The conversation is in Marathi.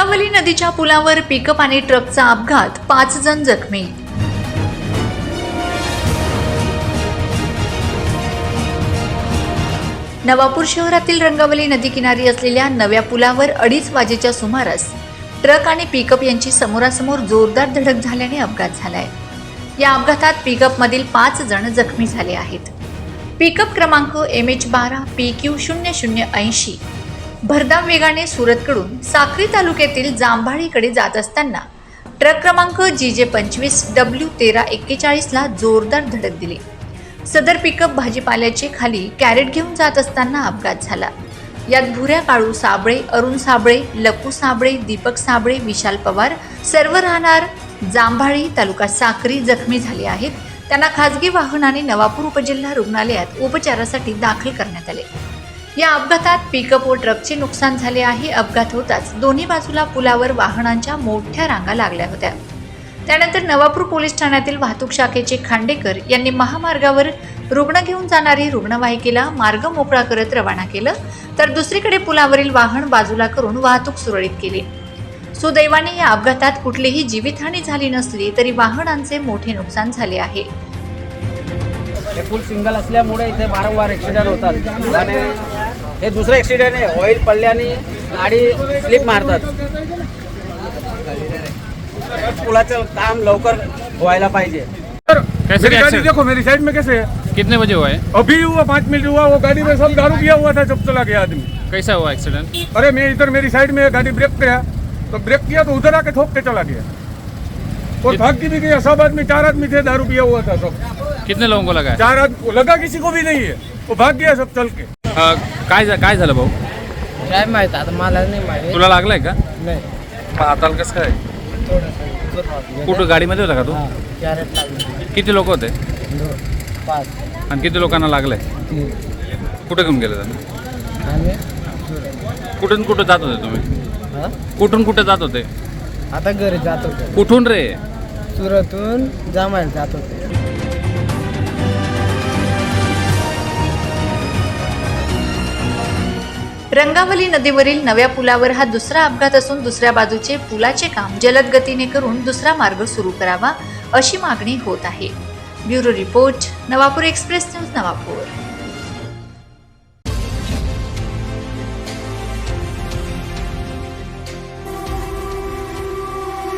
रंगावली नदीच्या पुलावर पिकअप आणि ट्रकचा अपघात. पाच जण जखमी. नवापूर शहरातील रंगावली नदीकिनारी असलेल्या नव्या पुलावर अडीच वाजेच्या सुमारास ट्रक आणि पिकअप यांची समोरासमोर जोरदार धडक झाल्याने अपघात झालाय. या अपघातात पिकअपमधील पाच जण जखमी झाले आहेत. पिकअप क्रमांक एम एच बारा पी क्यू शून्य शून्य ऐंशी भरधाव वेगाने सुरतकडून साखरी तालुक्यातील जांभाळीकडे जात असताना ट्रक क्रमांक जी जे पंचवीस डब्ल्यू तेरा एक्केचाळीसला जोरदार धडक दिली. सदर पिकअप भाजीपाल्याचे खाली कॅरेट घेऊन जात असताना अपघात झाला. यात भुऱ्या काळू साबळे अरुण साबळे लपू साबळे दीपक साबळे विशाल पवार सर्व राहणार जांभाळी तालुका साक्री जखमी झाले आहेत. त्यांना खासगी वाहनाने नवापूर उपजिल्हा रुग्णालयात उपचारासाठी दाखल करण्यात आले. या अपघातात पिकअप व ट्रकचे नुकसान झाले आहे. अपघात होताच दोन्ही बाजूला पुलावर वाहनांच्या मोठ्या रांगा लागल्या होत्या. त्यानंतर नवापूर पोलीस ठाण्यातील वाहतूक शाखेचे खांडेकर यांनी महामार्गावर रुग्ण घेऊन जाणारी रुग्णवाहिकेला मार्ग मोकळा करत रवाना केलं तर दुसरीकडे पुलावरील वाहन बाजूला करून वाहतूक सुरळीत केली. सुदैवाने या अपघातात कुठलीही जीवितहानी झाली नसली तरी वाहनांचे मोठे नुकसान झाले आहे. हे फुल सिंगल असल्यामुळे इथे वारंवार ॲक्सिडेंट होतात. आणि हे दुसरं ॲक्सिडेंट आहे. ऑइल पडल्याने गाडी स्लिप मारतात. पुलाचं काम लवकर व्हायला पाहिजे. कैसे मेरी क्या गाड़ी? देखो मेरी साइड में कैसे है? कितने बजे हुआ है? अभी हुआ पाँच मिनट हुआ वो गाड़ी में सब दारू पिया हुआ था जब चला गया आदमी। कैसा हुआ एक्सीडेंट अरे मैं इधर मेरी साइड में गाड़ी ब्रेक किया तो ब्रेक किया तो उधर आके ठोक के चला गया। और भाग की भी गया सब आदमी चार आदमी थे दारू पिया हुआ था सब। कितने लोगों को लगा है? चार आदमी लगा किसी को भी नहीं है। वो भाग गया सब चल के। अ, काय झा- काय झालं भाऊ? काय माहीत आता मला नाही माहिती. तुला लागलाय का? नाही. आता कसं काय? कुठं? गाडीमध्ये होता का तू? कॅरेट लागली. किती लोक होते? पाच. आणि किती लोकांना लागलंय? तीन. कुठे घेऊन गेले त्यांना? आणि कुठून कुठं जात होते तुम्ही? हा? कुठून कुठे जात होते? आता घरी जात होते. कुठून रे? सुरतून जामायला जात होते. रंगावली नदीवरील नव्या पुलावर हा दुसरा अपघात असून दुसऱ्या बाजूचे पुलाचे काम जलद गतीने करून दुसरा मार्ग सुरू करावा अशी मागणी होत आहे. Bureau report Navapur express news Navapur.